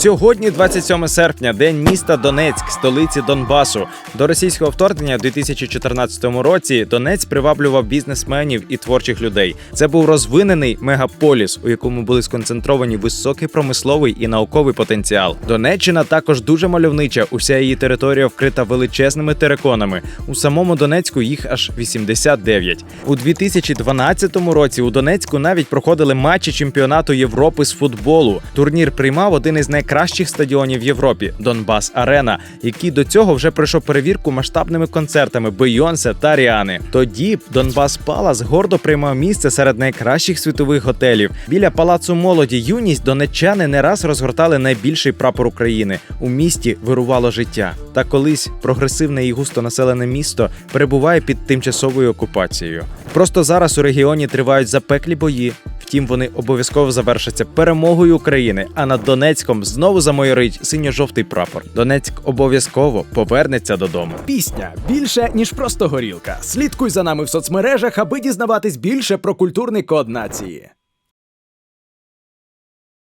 Сьогодні, 27 серпня, день міста Донецьк, столиці Донбасу. До російського вторгнення у 2014 році Донець приваблював бізнесменів і творчих людей. Це був розвинений мегаполіс, у якому були сконцентровані високий промисловий і науковий потенціал. Донеччина також дуже мальовнича. Уся її територія вкрита величезними териконами. У самому Донецьку їх аж 89. У 2012 році у Донецьку навіть проходили матчі чемпіонату Європи з футболу. Турнір приймав один із найкращих стадіонів в Європі Донбас Арена, який до цього вже пройшов перевірку масштабними концертами Бейонсе та Ріани. Тоді Донбас Палас гордо приймав місце серед найкращих світових готелів. Біля палацу молоді юність донеччани не раз розгортали найбільший прапор України. У місті вирувало життя. Та колись прогресивне і густонаселене місто перебуває під тимчасовою окупацією. Просто зараз у регіоні тривають запеклі бої. Втім, вони обов'язково завершаться перемогою України. А над Донецьком знову замойорить синьо-жовтий прапор. Донецьк обов'язково повернеться додому. Пісня більше ніж просто горілка. Слідкуй за нами в соцмережах, аби дізнаватись більше про культурний код нації.